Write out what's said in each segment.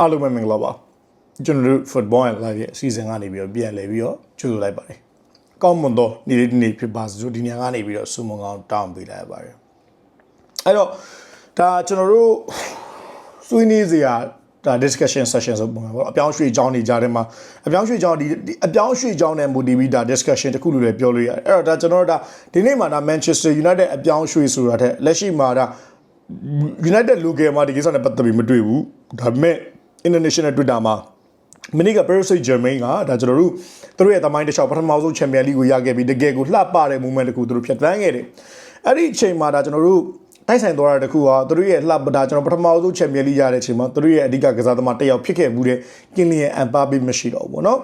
အားလုံးပဲမင်္ဂလာပါကျွန်တော်တို့ football and live ရဲ့အစီအစဉ်ကနေပြီးတော့ပြန်လည်ပြီးတော့ကြိုဆိုလိုက်ပါတယ်ကောင်းမွန်သောနေ့လေးတစ်နေ့ဖြစ်ပါစို့ဒီညကနေပြီးတော့ဆုမွန်ကောင်းတောင်းပေးလိုက်ရပါတယ်အဲ့တော့ဒါကျွန်တော်တို့ဆွေးနွေးစရာဒါ discussion session ဆိုပုံပေါ့အပြောင်းရွှေ့ကြောင်းနေကြတဲ့မှာအပြောင်းရွှေ့ကြောင်းဒီဒီအပြောင်းရွှေ့ကြောင်းနဲ့ motivate ဒါ discussion တခုလို့လည်းပြောလို့ရတယ်အဲ့တော့ဒါကျွန်တော်တို့ဒါဒီနေ့မှာဒါ Manchester United အပြောင်းရွှေ့ဆိုတာတဲ့လက်ရှိမှာဒါ United local မှာဒီကိစ္စနဲ့ပတ်သက်ပြီးမတွေ့ဘူးဒါပေမဲ့ international Twitter မှာမနေ့က Paris Saint-Germain ကဒါကျွန်တော်တို့သူတို့ရဲ့သမိုင်းတစ်လျှောက်ပထမဆုံး Champions League ကိုရခဲ့ပြီးတကယ်ကိုလှပတဲ့ moment တခုသူတို့ဖြတ်သန်းခဲ့တယ်အဲ့ဒီအချိန်မှာဒါကျွန်တော်တို့တိုက်ဆိုင်သွားတာတခုကသူတို့ရဲ့လှပဒါကျွန်တော်ပထမဆုံး Champions League ရတဲ့အချိန်မှာသူတို့ရဲ့အဓိကကစားသမားတစ်ယောက်ဖြစ်ခဲ့မှုတဲ့ကင်လီယန်အမ်ပါပေမရှိတော့ဘူးပေါ့နော်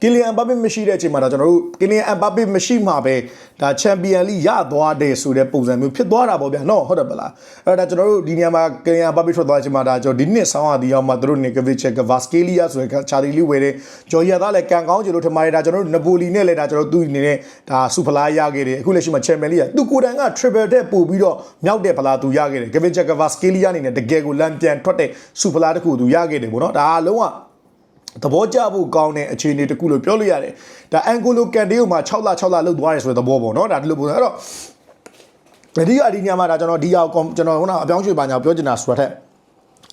ကီလီယန်အမ်ဘာပေမရှိတဲ့အချိန်မှာဒါကျွန်တော်တို့ကီလီယန်အမ်ဘာပေမရှိမှပဲဒါချန်ပီယံလိရသွားတယ်ဆိုတဲ့ပုံစံမျိုးဖြစ်သွားတာပေါ့ဗျာနော်ဟုတ်တယ်ပလားအဲ့ဒါကျွန်တော်တို့ဒီနေရာမှာကီလီယန်အမ်ဘာပေထွက်သွားတဲ့အချိန်မှာဒါကျွန်တော်ဒီနှစ်ဆောင်းရသည်အောင်မှာသူတို့နေကဗစ်ချက်ကဗတ်စကေလီယာဆိုတဲ့ချာဒီလီဝယ်တဲ့ဂျော်ရီယာသားလည်းကန်ကောင်းကြလို့ထင်ပါတယ်ဒါကျွန်တော်တို့နပိုလီနဲ့လည်းဒါကျွန်တော်တို့သူ့အနေနဲ့ဒါစူဖလားရခဲ့တယ်အခုလက်ရှိမှာချန်ပီယံလိရသူကိုယ်တိုင်က triple တဲ့ပို့ပြီးတော့မြောက်တဲ့ဖလားသူရခဲ့တယ်ကဗစ်ချက်ကဗတ်စကေလီယာအနေနဲ့တကယ်ကိုလမ်းပြန်ထွက်တဲ့စူဖလားတစ်ခုသူရခဲ့တယ်ပေါ့နော်ဒါအလုံးဝ သဘောကျဖို့ကောင်းတဲ့အခြေအနေတစ်ခုလို့ပြောလို့ရတယ်ဒါအန်ဂိုလိုကန်တေးကိုမှ6လ6လလောက်သွားရဲဆိုတဲ့သဘောပေါ့နော်ဒါဒီလိုပုံစံအဲ့တော့ဒီကအဒီညမှာဒါကျွန်တော်ဒီအောင်ကျွန်တော်ခုနအပြောင်းရွှေ့ပါညာပြောချင်တာဆိုတာထက်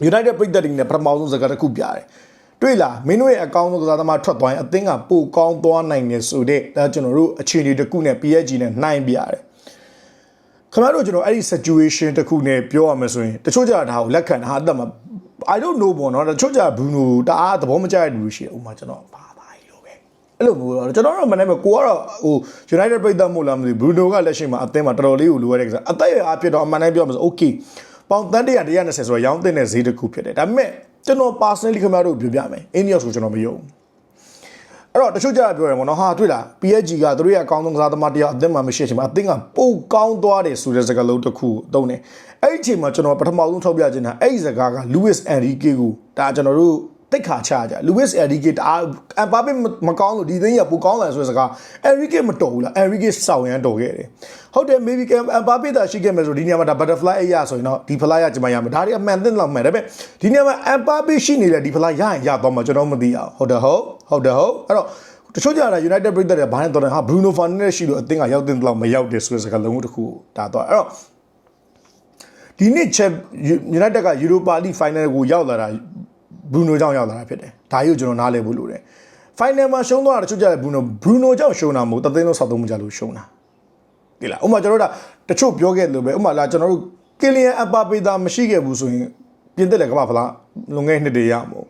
United ပြည်သက်တွေနဲ့ပထမဆုံးစကားတစ်ခုပြတယ်တွေ့လားမင်းတို့ရဲ့အကောင့်ဆုံးကစားသမားထွက်သွားရင်အသင်းကပိုကောင်းသွားနိုင်တယ်ဆိုတဲ့ဒါကျွန်တော်တို့အခြေအနေတစ်ခုနဲ့ PSG နဲ့နှိုင်းပြရတယ်ခင်ဗျားတို့ကျွန်တော်အဲ့ဒီ situation တစ်ခုနဲ့ပြောရမယ်ဆိုရင်တချို့ကြတာဒါကိုလက်ခံတာဟာအသက်မှာ I don't know ပေါ့နော်တချို့ကြဘရူနိုတအားသဘောမကျတဲ့လူတွေရှိတယ်ဥပမာကျွန်တော်ဘာဘာကြီးလို့ပဲအဲ့လိုမျိုးတော့ကျွန်တော်တော့မနေ့ကကိုကတော့ဟို United ပြည်သက်မို့လားမသိဘူးဘရူနိုကလက်ရှိမှာအသင်းမှာတော်တော်လေးကိုလိုရတဲ့ကစားအသက်ရအဖြစ်တော့အမှန်တမ်းပြောမှာဆို okay ပေါင်တန်း100 120ဆိုတော့ရောင်းတင်တဲ့ဈေးတစ်ခုဖြစ်တယ်ဒါပေမဲ့ကျွန်တော် personally ခင်ဗျားတို့ပြောပြမယ် Ineos ကိုကျွန်တော်မယုံဘူး အဲ့တော့တချို့ကြတာပြောရယ်ပေါ့နော်ဟာတွေ့လား PSG ကသူတို့ရဲ့အကောင်းဆုံးကစားသမားတရားအသင်းမှာမရှိချင်မှာအသင်းကပိုကောင်းသွားတယ်ဆိုတဲ့စကားလုံးတစ်ခုအသုံးတယ်အဲ့ဒီအချိန်မှာကျွန်တော်ပထမဆုံးထောက်ပြချင်တာအဲ့ဒီစကားက Luis Enrique ကိုဒါကျွန်တော်တို့ တိတ်ခါချကြ Luis Enrique တအားအမ်ပါပေမကောင်းလို့ဒီသိန်းကပိုကောင်းတယ်ဆိုတဲ့စကား Enrique မတော်ဘူးလား Enrique စောင့်ရမ်းတော်ခဲ့တယ်ဟုတ်တယ် maybe အမ်ပါပေသာရှိခဲ့မယ်ဆိုဒီနေရာမှာဒါ butterfly အရာဆိုရင်တော့ဒီ fly ရကြမှာရမယ်ဒါတွေအမှန်သိလောက်မယ်ဒါပေမဲ့ဒီနေရာမှာအမ်ပါပေရှိနေတဲ့ဒီ fly ရရင်ရသွားမှာကျွန်တော်မသိအောင်ဟုတ်တယ်ဟုတ်ဟုတ်တယ်ဟုတ်အဲ့တော့တချို့ကြတာ United ပြည်သက်တွေဘာနဲ့တော်တယ်ဟာ Bruno Fernandes ရှိလို့အသင်းကရောက်တဲ့လောက်မရောက်တယ်ဆိုတဲ့စကားလုံးတစ်ခုဒါတော့အဲ့တော့ဒီနေ့ချက် United က Europa League Final ကိုရောက်လာတာ Bruno ကြောင့်ရောက်လာတာဖြစ်တယ်ဒါကြီးကိုကျွန်တော်နားလည်ဖို့လိုတယ် Final မှာရှုံးသွားတာတချို့ကြတယ် Bruno Bruno ကြောင့်ရှုံးတာမဟုတ်တသိန်းလုံးဆောက်သုံးမှုကြလို့ရှုံးတာဒီလားဥပမာကျွန်တော်တို့ကတချို့ပြောခဲ့လို့ပဲဥပမာလာကျွန်တော်တို့ကီလီယန်အပါပေတာမရှိခဲ့ဘူးဆိုရင်ပြင်သစ်လည်းကမ္ဘာဖလားလွန်ခဲ့နှစ်တည်းရမို့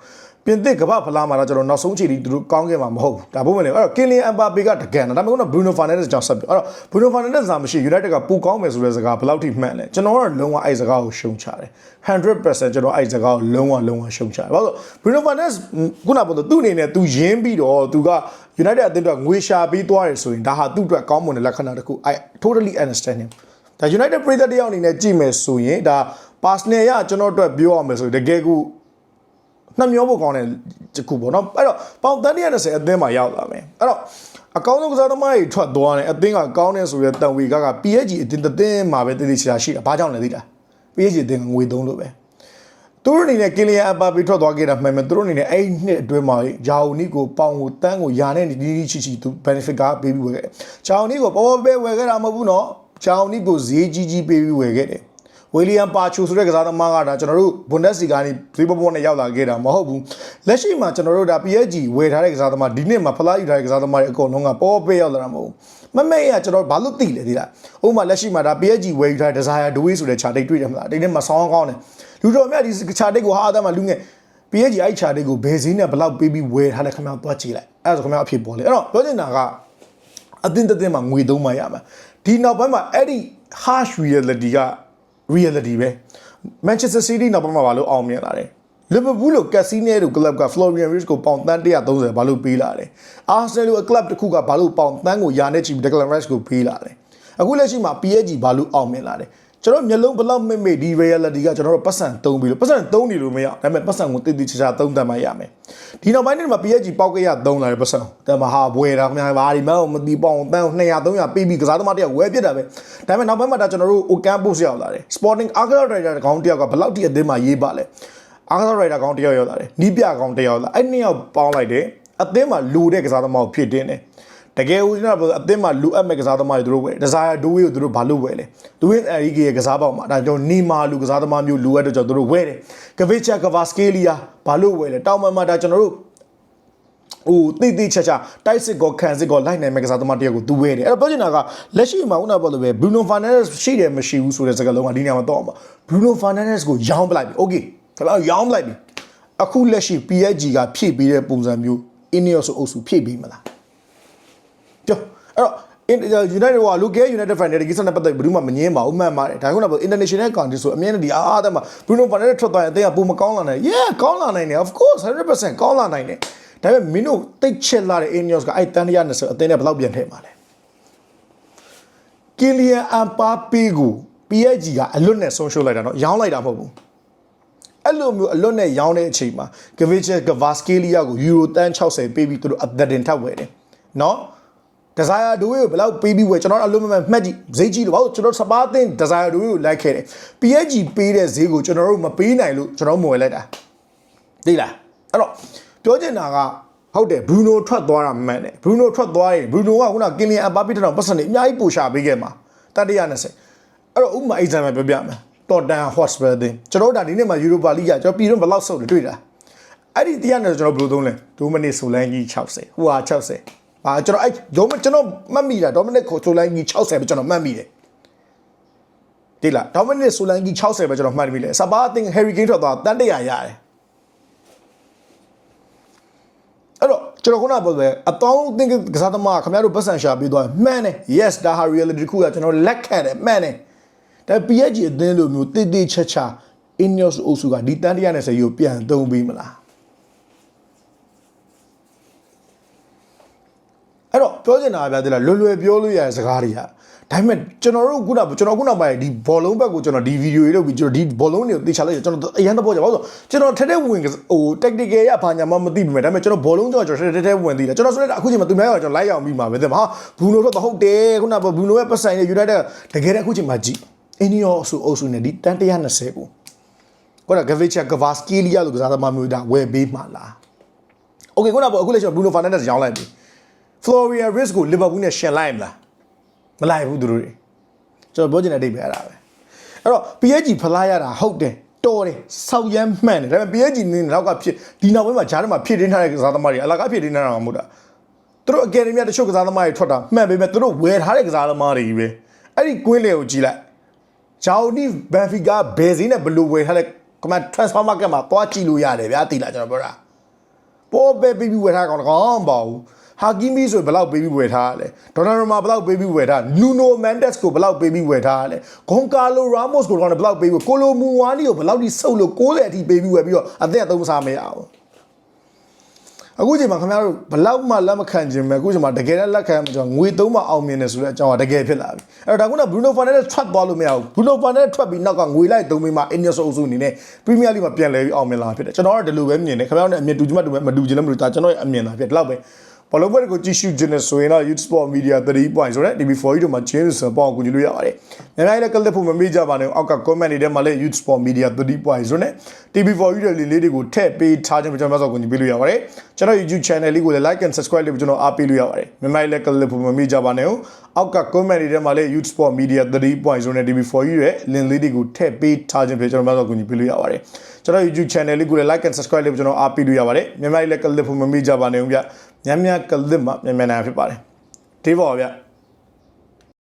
ပြင်သစ်ကမ္ဘာဖလားမှာတော့ကျွန်တော်နောက်ဆုံးချိန်ထိသူတို့ကောင်းခဲ့မှာမဟုတ်ဘူးဒါပုံမှန်လေအဲ့တော့ကီလီယန်အပါပေကတကယ်နော်ဒါပေမဲ့ကတော့ဘရူနိုဖာနန်ဒက်ကြောင့်ဆက်ပြောအဲ့တော့ဘရူနိုဖာနန်ဒက်စာမရှိ United ကပူကောင်းမယ်ဆိုတဲ့စကားဘယ်လောက်ထိမှန်လဲကျွန်တော်ကတော့လုံးဝအဲ့စကားကိုရှုံချတယ်100%ကျွန်တော်အဲ့စကားကိုလုံးဝလုံးဝရှုံချတယ်ဘာလို့ဘရူနိုဖာနန်ခုနကပြောတော့သူ့အနေနဲ့သူရင်းပြီးတော့သူက United အသင်းအတွက်ငွေရှာပြီးသွားတယ်ဆိုရင်ဒါဟာသူ့အတွက်ကောင်းမွန်တဲ့လက္ခဏာတစ်ခု I totally understand him ဒါ United ပြည်သက်တယောက်အနေနဲ့ကြည့်မယ်ဆိုရင်ဒါ personal ရကျွန်တော်အတွက်ပြောရမယ်ဆိုရင်တကယ်ကို နှမျောဖို့ကောင်းတဲ့တစ်ခုပေါ့နော်အဲ့တော့ပေါင်တန်း120အသင်းမှာရောက်လာမယ်အဲ့တော့အကောင်းဆုံးကစားသမားတွေထွက်သွားတယ်အသင်းကကောင်းတယ်ဆိုရတန်ဝေကက PSG အသင်းတစ်သင်းမှာပဲတည်တည်ချာရှိတာဘာကြောင့်လဲသိလား PSG အသင်းကငွေသုံးလို့ပဲသူတို့အနေနဲ့ကင်လီယန်အပါပြီးထွက်သွားခဲ့တာမှန်မှန်သူတို့အနေနဲ့အဲ့ဒီနှစ်အတွင်းမှာဂျာအိုနီကိုပေါင်ကိုတန်းကိုယာနဲ့နီးနီးချီချီသူ benefit ကပေးပြီးဝယ်ခဲ့ဂျာအိုနီကိုပေါ်ပေါ်ပဲဝယ်ခဲ့တာမဟုတ်ဘူးနော်ဂျာအိုနီကိုဈေးကြီးကြီးပေးပြီးဝယ်ခဲ့တယ် ဝီလီယံပါချူဆိုတဲ့ကစားသမားကဒါကျွန်တော်တို့ဘွန်ဒက်စီကနေဈေးပေါ်ပေါ်နဲ့ရောက်လာခဲ့တာမဟုတ်ဘူးလက်ရှိမှာကျွန်တော်တို့ဒါ PSG ဝယ်ထားတဲ့ကစားသမားဒီနှစ်မှာဖလားယူထားတဲ့ကစားသမားတွေအကုန်လုံးကပေါ်ပေးရောက်လာတာမဟုတ်ဘူးမမေ့ရကျွန်တော်ဘာလို့သိလဲဒီလားဥပမာလက်ရှိမှာဒါ PSG ဝယ်ယူထားတဲ့ Desire Dewey ဆိုတဲ့ chart တွေတွေ့တယ်မလားဒီနေ့မှာဆောင်းကောင်းတယ်လူတော်မြတ်ဒီ chart တွေကိုဟာအသားမှာလူငယ် PSG အဲ့ chart တွေကိုဘယ်ဈေးနဲ့ဘယ်လောက်ပေးပြီးဝယ်ထားလဲခင်ဗျားသွားကြည့်လိုက်အဲ့ဒါဆိုခင်ဗျားအဖြစ်ပေါ်လေအဲ့တော့ပြောချင်တာကအတင်းတင်းမှာငွေသုံးမှရမှာဒီနောက်ပိုင်းမှာအဲ့ဒီ harsh reality က reality ပဲ Manchester City နောက်ပိုင်းမှာဘာလို့အောင်မြင်လာတယ် Liverpool လို့ Casino တို့ club က Florian Wirtz ကိုပေါင်တန်း130ဘာလို့ပေးလာတယ် Arsenal လို့ club တစ်ခုကဘာလို့ပေါင်တန်းကိုယာနဲ့ချီ Declan Rice ကိုပေးလာတယ်အခုလက်ရှိမှာ PSG ဘာလို့အောင်မြင်လာတယ် ကျွန်တော်မျက်လုံးဘလောက်မိတ်မိတ်ဒီ reality ကကျွန်တော်တို့ပတ်စံသုံးပြီးလို့ပတ်စံသုံးနေလို့မရဒါပေမဲ့ပတ်စံကိုတိတိကျကျသုံးတတ်မှရမယ်ဒီနောက်ပိုင်းတွေမှာ PSG ပေါက်ကြရသုံးလာတဲ့ပတ်စံဒါမှဟာဘွယ်တာခင်ဗျာဘာဒီမှမသိပေါအောင်တန်း200 300ပေးပြီးကစားသမားတယောက်ဝယ်ပြစ်တာပဲဒါပေမဲ့နောက်ပိုင်းမှာဒါကျွန်တော်တို့ Okan Post ရောက်လာတယ် Sporting Argyle Rider ကောင်တယောက်ကဘလောက်ထိအသင်းမှာရေးပါလဲအားကစားရိုက်တာကောင်တစ်ယောက်ရောက်လာတယ်နီးပြကောင်တစ်ယောက်လာအဲ့နှစ်ယောက်ပေါင်းလိုက်တယ်အသင်းမှာလူတဲ့ကစားသမားကိုဖြစ်တင်းတယ် တကယ်ဦးကျွန်တော်အသင်းမှာလူအပ်မဲ့ကစားသမားတွေသူတို့ဝယ်ဒဇာယာဒိုဝေးကိုသူတို့ဘာလို့ဝယ်လဲဒိုဝေးအရီဂီရဲ့ကစားပေါက်မှာဒါကြောင့်နီမာလူကစားသမားမျိုးလူအပ်တော့ကျွန်တော်တို့ဝယ်တယ်ကဗစ်ချာကဗာစကေလီယာဘာလို့ဝယ်လဲတောင်မန်မှာဒါကျွန်တော်တို့ဟိုတိတိချက်ချတိုက်စစ်ကောခံစစ်ကောလိုက်နိုင်မဲ့ကစားသမားတယောက်ကိုသူဝဲတယ်အဲ့တော့ပြောချင်တာကလက်ရှိမှာခုနကပြောလို့ပဲ Bruno Fernandes ရှိတယ်မရှိဘူးဆိုတဲ့စကားလုံးကဒီနေရာမှာတော့အောင်ပါ Bruno Fernandes ကိုရောင်းပလိုက်ပြီ Okay ဒါပေမဲ့ရောင်းပလိုက်ပြီအခုလက်ရှိ PSG ကဖြည့်ပေးတဲ့ပုံစံမျိုး Ineos အုပ်စုဖြည့်ပေးမလား ကြောအဲ့တော့ United က Local United fan တဲ့ကိစ္စနဲ့ပတ်သက်ပြီးဘူးမှမငင်းပါဘူးမှန်ပါတယ်ဒါကုန်းက international country ဆိုအမြဲတမ်းဒီအားအသမှာ Bruno Fernandes ထွက်သွားရင်အသင်းကပုံမကောင်းလာနိုင် Yeah ကောင်းလာနိုင်တယ် of course 100%ကောင်းလာနိုင်တယ်ဒါပေမဲ့မင်းတို့တိတ်ချက်လာတဲ့ Ineos ကအဲ့တန်တရနဲ့ဆိုအသင်းနဲ့ဘယ်လောက်ပြန်ထည့်မှာလဲကီလီယန်အမ်ပါပီကို PSG ကအလွတ်နဲ့ဆုံးရှုံးလိုက်တာเนาะရောင်းလိုက်တာမဟုတ်ဘူးအဲ့လိုမျိုးအလွတ်နဲ့ရောင်းတဲ့အချိန်မှာဂဗစ်ချက်ကဗာစကေလီယာကိုယူရိုတန်60ပေးပြီးသူတို့အသက်တင်ထပ်ဝယ်တယ်เนาะ desire ဒိုးကိုဘယ်လောက်ပေးပြီးဝယ်ကျွန်တော်အလုံးမမှတ်ကြည့်ဈေးကြီးလို့ဘာလို့ကျွန်တော်စပါးသင်း desire ဒိုးကိုလိုက်ခဲ့တယ် PSG ပေးတဲ့ဈေးကိုကျွန်တော်တို့မပေးနိုင်လို့ကျွန်တော်မဝယ်လိုက်တာသိလားအဲ့တော့ပြောချင်တာကဟုတ်တယ်ဘရူနိုထွက်သွားတာမှန်တယ်ဘရူနိုထွက်သွားရင်ဘရူနိုကခုနကင်လီယန်အပါပီတောင်ပတ်စံနေအများကြီးပိုရှာပေးခဲ့မှာတတိယ20အဲ့တော့ဥပမာ example ပြောပြမယ်တော်တန် hospital တင်ကျွန်တော်တို့ဒါဒီနေ့မှာ Europa League ကကျွန်တော်ပြည်တွင်းဘယ်လောက်ဆုပ်လဲတွေ့တာအဲ့ဒီတရားနဲ့ကျွန်တော်ဘယ်လိုသုံးလဲဒိုမနစ်ဆိုလန်ကြီး60ဟိုဟာ60 အာကျွန်တော်အဲ့ဒိုမကျွန်တော်မှတ်မိတာဒိုမနစ်ကိုဆိုလန်ကြီး60ပဲကျွန်တော်မှတ်မိတယ်ဒီလားဒိုမနစ်ဆိုလန်ကြီး60ပဲကျွန်တော်မှတ်မိတယ်စပါအသင်း Harry Kane ထွက်သွားတန်တရာရတယ်အဲ့တော့ကျွန်တော်ခုနကပြောတယ်အတောင်းသင်ကစားသမားခင်ဗျားတို့ပတ်စံရှာပြီးသွားမှန်တယ် yes ဒါဟာ reality တစ်ခုကကျွန်တော်လက်ခံတယ်မှန်တယ်ဒါ PSG အသင်းလိုမျိုးတိတိချက်ချာ Ineos အုပ်စုကဒီတန်တရားနဲ့ဆယ်ကိုပြန်သုံးပြီးမလားအဲ့တော့ ပြောချင်တာကဗျာဒီလားလွယ်လွယ်ပြောလို့ရတဲ့စကားတွေကဒါပေမဲ့ကျွန်တော်တို့ခုနကျွန်တော်ခုနပိုင်းဒီဘောလုံးဘက်ကိုကျွန်တော်ဒီဗီဒီယိုတွေလုပ်ပြီးကျွန်တော်ဒီဘောလုံးတွေကိုတေချာလိုက်ကျွန်တော်အရန်တော့ကြပါလို့ကျွန်တော်ထက်တဲ့ဝင်ဟို tactical ရဘာညာမှမသိဘူးမဲ့ဒါပေမဲ့ကျွန်တော်ဘောလုံးကြောကျွန်တော်ထက်တဲ့ဝင်သိတယ်ကျွန်တော်ဆိုတော့အခုချိန်မှာသူများရောကျွန်တော်လိုက်အောင်ပြီးမှာပဲတဲ့ဟာဘရူနိုတော့ဟုတ်တယ်ခုနကဘရူနိုရဲ့ပတ်ဆိုင်ရဲ့ United တကယ်တမ်းအခုချိန်မှာကြည့်အင်းနီယောဆိုအုပ်စုနဲ့ဒီတန်120ကိုခုနကဂဗစ်ချာဂဗာစကီလီယာလို့ကစားသမားမျိုးဒါဝယ်ပေးမှာလားโอเคခုနကအခုလက်ရှိဘရူနိုဖာနန်ဒက်စ်ရောင်းလိုက်ပြီ Florian Risk ကို Liverpool နဲ့ရှင်လိုက်မလားမလိုက်ဘူးသူတို့တွေကျွန်တော်ပြောချင်တဲ့အဓိပ္ပာယ်အဲ့ဒါပဲအဲ့တော့ PSG ဖလားရတာဟုတ်တယ်တော်တယ်ဆောက်ရမ်းမှန်တယ်ဒါပေမဲ့ PSG နင်းနောက်ကဖြစ်ဒီနောက်ပိုင်းမှာဂျားထဲမှာဖြစ်တင်းထားတဲ့ကစားသမားတွေအလကားဖြစ်တင်းထားတာမှမဟုတ်တာသူတို့အကယ်ဒမီတချို့ကစားသမားတွေထွက်တာမှန်ပေမဲ့သူတို့ဝယ်ထားတဲ့ကစားသမားတွေကြီးပဲအဲ့ဒီကွင်းလေကိုကြည့်လိုက်ဂျာအိုနီဘန်ဖီကာဘယ်စင်းနဲ့ဘယ်လိုဝယ်ထားလဲကမ transfer market မှာသွားကြည့်လို့ရတယ်ဗျာတိလာကျွန်တော်ပြောတာပေါ်ပဲပြီးပြီးဝယ်ထားကောင်ကောင်းပါဘူး ဟာကီမီဆိုဘယ်လောက်ပေးပြီးဝယ်ထားရလဲဒေါ်နာရမာဘယ်လောက်ပေးပြီးဝယ်ထားနူနိုမန်ဒက်စ်ကိုဘယ်လောက်ပေးပြီးဝယ်ထားရလဲဂွန်ကာလိုရာမို့စ်ကိုတော့ဘယ်လောက်ပေးပြီးကိုလိုမူဝါနီကိုဘယ်လောက်ထိဆုပ်လို့60အထိပေးပြီးဝယ်ပြီးတော့အသက်အသုံးစားမရအောင်အခုချိန်မှာခင်ဗျားတို့ဘလောက်မှလက်မခံခြင်းပဲအခုချိန်မှာတကယ်လည်းလက်ခံမှာကျွန်တော်ငွေသုံးမှအောင်မြင်တယ်ဆိုတဲ့အကြောင်းကတကယ်ဖြစ်လာပြီအဲ့တော့ဒါကဘရူနိုဖာနက်ဒက်ထွက်သွားလို့မရဘူးဘရူနိုဖာနက်ဒက်ထွက်ပြီးနောက်ကငွေလိုက်သုံးပြီးမှအင်နီယစ်အုပ်စုအနေနဲ့ပရီးမီးယားလိမှာပြန်လဲပြီးအောင်မြင်လာဖြစ်တယ်ကျွန်တော်ကဒီလိုပဲမြင်တယ်ခင်ဗျားတို့နဲ့အမြင်တူချင်မှတူပဲမတူချင်လည်းမတူဒါကျွန်တော်ရဲ့အမြင်သာဖြစ်ဒီလောက်ပဲ ဘလော့ဘက်ကိုကြည့်ရှုခြင်းနဲ့ဆိုရင်တော့ Youth Sport Media 3 point ဆိုတဲ့ DB4 တို့မှာ change ဆိုပေါ့ကိုကြည့်လို့ရပါတယ်။နိုင်ငံရေးကလစ်ဖို့မမေ့ကြပါနဲ့အောက်က comment တွေထဲမှာလည်း Youth Sport Media 3 point ဆိုတဲ့ DB4 တို့လေးလေးတွေကိုထည့်ပေးထားခြင်းကျွန်တော်ဆိုကိုကြည့်ပေးလို့ရပါတယ်။ကျွန်တော် YouTube channel လေးကိုလည်း like and subscribe လုပ်ပြီးကျွန်တော်အားပေးလို့ရပါတယ်။မြန်မာရေးလည်းကလစ်ဖို့မမေ့ကြပါနဲ့အောက်က comment တွေထဲမှာလည်း Youth Sport Media 3 point ဆိုတဲ့ DB4 ရဲ့ link လေးတွေကိုထည့်ပေးထားခြင်းဖြစ်ကျွန်တော်ဆိုကိုကြည့်ပေးလို့ရပါတယ်။ကျွန်တော် YouTube channel လေးကိုလည်း like and subscribe လုပ်ပြီးကျွန်တော်အားပေးလို့ရပါတယ်။မြန်မာရေးလည်းကလစ်ဖို့မမေ့ကြပါနဲ့ဗျ။ ညံ့ညံ့ကလစ်မှာမြန်မြန်နိုင်ဖြစ်ပါတယ်ဒီပေါ်ဗျ